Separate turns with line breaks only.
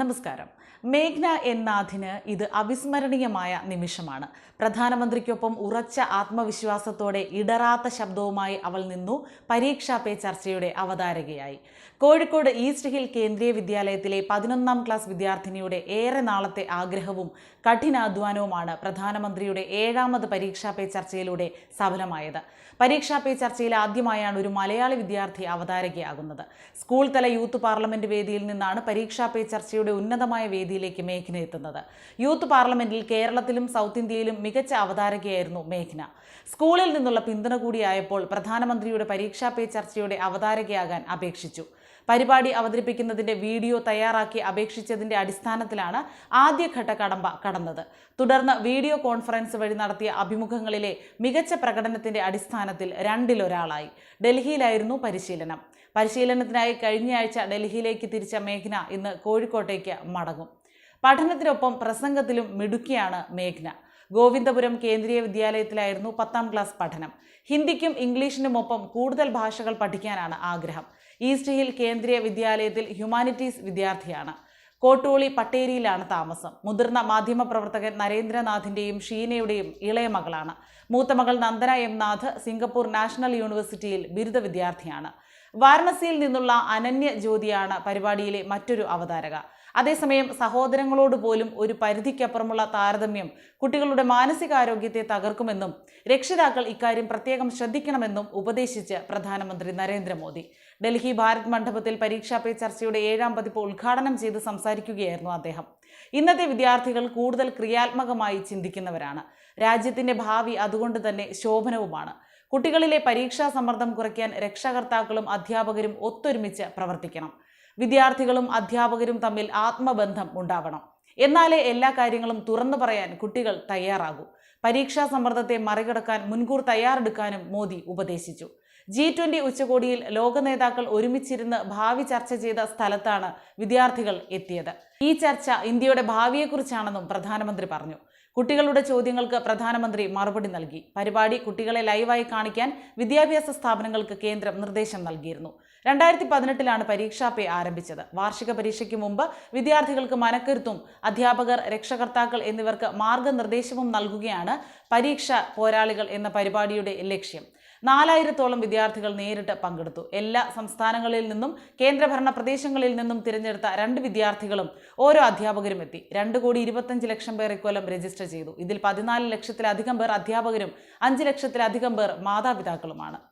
നമസ്കാരം. മേഘ്ന എന്നാഥിന് ഇത് അവിസ്മരണീയമായ നിമിഷമാണ്. പ്രധാനമന്ത്രിക്കൊപ്പം ഉറച്ച ആത്മവിശ്വാസത്തോടെ ഇടറാത്ത ശബ്ദവുമായി അവൾ നിന്നു പരീക്ഷാ പേ ചർച്ചയുടെ അവതാരകയായി. കോഴിക്കോട് ഈസ്റ്റ് ഹിൽ കേന്ദ്രീയ വിദ്യാലയത്തിലെ പതിനൊന്നാം ക്ലാസ് വിദ്യാർത്ഥിനിയുടെ ഏറെ നാളത്തെ ആഗ്രഹവും കഠിനാധ്വാനവുമാണ് പ്രധാനമന്ത്രിയുടെ ഏഴാമത് പരീക്ഷാ പേ ചർച്ചയിലൂടെ സഫലമായത്. പരീക്ഷാ പേ ചർച്ചയിൽ ആദ്യമായാണ് ഒരു മലയാളി വിദ്യാർത്ഥി അവതാരകയാകുന്നത്. സ്കൂൾ തല യൂത്ത് പാർലമെന്റ് വേദിയിൽ നിന്നാണ് പരീക്ഷാ പേ ചർച്ചയുടെ ഉന്നതമായ വേദിയിലേക്ക് മേഘ്ന എത്തുന്നത്. യൂത്ത് പാർലമെന്റിൽ കേരളത്തിലും സൗത്ത് ഇന്ത്യയിലും മികച്ച അവതാരകയായിരുന്നു മേഘ്ന. സ്കൂളിൽ നിന്നുള്ള പിന്തുണ കൂടിയായപ്പോൾ പ്രധാനമന്ത്രിയുടെ പരീക്ഷാ പേ ചർച്ചയുടെ അവതാരകയാകാൻ അപേക്ഷിച്ചു. പരിപാടി അവതരിപ്പിക്കുന്നതിന്റെ വീഡിയോ തയ്യാറാക്കി അപേക്ഷിച്ചതിന്റെ അടിസ്ഥാനത്തിലാണ് ആദ്യഘട്ട കടമ്പ കടന്നത്. തുടർന്ന് വീഡിയോ കോൺഫറൻസ് വഴി നടത്തിയ അഭിമുഖങ്ങളിലെ മികച്ച പ്രകടനത്തിന്റെ അടിസ്ഥാനത്തിൽ രണ്ടിലൊരാളായി. ഡൽഹിയിലായിരുന്നു പരിശീലനം. പരിശീലനത്തിനായി കഴിഞ്ഞ ആഴ്ച ഡൽഹിയിലേക്ക് തിരിച്ച മേഘ്ന ഇന്ന് കോഴിക്കോട്ടേക്ക് മടങ്ങും. പഠനത്തിനൊപ്പം പ്രസംഗത്തിലും മിടുക്കിയാണ് മേഘ്ന. ഗോവിന്ദപുരം കേന്ദ്രീയ വിദ്യാലയത്തിലായിരുന്നു പത്താം ക്ലാസ് പഠനം. ഹിന്ദിക്കും ഇംഗ്ലീഷിനുമൊപ്പം കൂടുതൽ ഭാഷകൾ പഠിക്കാനാണ് ആഗ്രഹം. ഈസ്റ്റ് ഹിൽ കേന്ദ്രീയ വിദ്യാലയത്തിൽ ഹ്യൂമാനിറ്റീസ് വിദ്യാർത്ഥിയാണ്. കോട്ടൂളി പട്ടേരിയിലാണ് താമസം. മുതിർന്ന മാധ്യമപ്രവർത്തകൻ നരേന്ദ്രനാഥിന്റെയും ഷീനയുടെയും ഇളയ മകളാണ്. മൂത്ത മകൾ Nandana M Nath Singapore national യൂണിവേഴ്സിറ്റിയിൽ ബിരുദ വിദ്യാർത്ഥിയാണ്. വാരണസിയിൽ നിന്നുള്ള അനന്യ ജ്യോതിയാണ് പരിപാടിയിലെ മറ്റൊരു അവതാരക. അതേസമയം സഹോദരങ്ങളോട് പോലും ഒരു പരിധിക്കപ്പുറമുള്ള താരതമ്യം കുട്ടികളുടെ മാനസികാരോഗ്യത്തെ തകർക്കുമെന്നും രക്ഷിതാക്കൾ ഇക്കാര്യം പ്രത്യേകം ശ്രദ്ധിക്കണമെന്നും ഉപദേശിച്ച് പ്രധാനമന്ത്രി നരേന്ദ്രമോദി. ഡൽഹി ഭാരത് മണ്ഡപത്തിൽ പരീക്ഷാ പേ ചർച്ചയുടെ ഏഴാം പതിപ്പ് ഉദ്ഘാടനം ചെയ്ത് സംസാരിക്കുകയായിരുന്നു അദ്ദേഹം. ഇന്നത്തെ വിദ്യാർത്ഥികൾ കൂടുതൽ ക്രിയാത്മകമായി ചിന്തിക്കുന്നവരാണ്. രാജ്യത്തിന്റെ ഭാവി അതുകൊണ്ട് തന്നെ ശോഭനവുമാണ്. കുട്ടികളിലെ പരീക്ഷാ സമ്മർദ്ദം കുറയ്ക്കാൻ രക്ഷകർത്താക്കളും അധ്യാപകരും ഒത്തൊരുമിച്ച് പ്രവർത്തിക്കണം. വിദ്യാർത്ഥികളും അധ്യാപകരും തമ്മിൽ ആത്മബന്ധം ഉണ്ടാവണം. എന്നാലേ എല്ലാ കാര്യങ്ങളും തുറന്നു പറയാൻ കുട്ടികൾ തയ്യാറാകൂ. പരീക്ഷാ സമ്മർദ്ദത്തെ മറികടക്കാൻ മുൻകൂർ തയ്യാറെടുക്കാനും മോദി ഉപദേശിച്ചു. ജി ട്വന്റി ഉച്ചകോടിയിൽ ലോക നേതാക്കൾ ഒരുമിച്ചിരുന്ന് ഭാവി ചർച്ച ചെയ്ത സ്ഥലത്താണ് വിദ്യാർത്ഥികൾ എത്തിയത്. ഈ ചർച്ച ഇന്ത്യയുടെ ഭാവിയെക്കുറിച്ചാണെന്നും പ്രധാനമന്ത്രി പറഞ്ഞു. കുട്ടികളുടെ ചോദ്യങ്ങൾക്ക് പ്രധാനമന്ത്രി മറുപടി നൽകി. പരിപാടി കുട്ടികളെ ലൈവായി കാണിക്കാൻ വിദ്യാഭ്യാസ സ്ഥാപനങ്ങൾക്ക് കേന്ദ്രം നിർദ്ദേശം നൽകിയിരുന്നു. രണ്ടായിരത്തി പതിനെട്ടിലാണ് പരീക്ഷാ പേ ആരംഭിച്ചത്. വാർഷിക പരീക്ഷയ്ക്ക് മുമ്പ് വിദ്യാർത്ഥികൾക്ക് മനക്കരുത്തും അധ്യാപകർ രക്ഷകർത്താക്കൾ എന്നിവർക്ക് മാർഗനിർദ്ദേശവും നൽകുകയാണ് പരീക്ഷ പോരാളികൾ എന്ന പരിപാടിയുടെ ലക്ഷ്യം. നാലായിരത്തോളം വിദ്യാർത്ഥികൾ നേരിട്ട് പങ്കെടുത്തു. എല്ലാ സംസ്ഥാനങ്ങളിൽ നിന്നും കേന്ദ്രഭരണ പ്രദേശങ്ങളിൽ നിന്നും തിരഞ്ഞെടുത്ത രണ്ട് വിദ്യാർത്ഥികളും ഓരോ അധ്യാപകരും എത്തി. രണ്ട് കോടി ഇരുപത്തഞ്ച് ലക്ഷം പേർ ഇക്കൊല്ലം രജിസ്റ്റർ ചെയ്തു. ഇതിൽ പതിനാല് ലക്ഷത്തിലധികം പേർ അധ്യാപകരും അഞ്ച് ലക്ഷത്തിലധികം പേർ മാതാപിതാക്കളുമാണ്.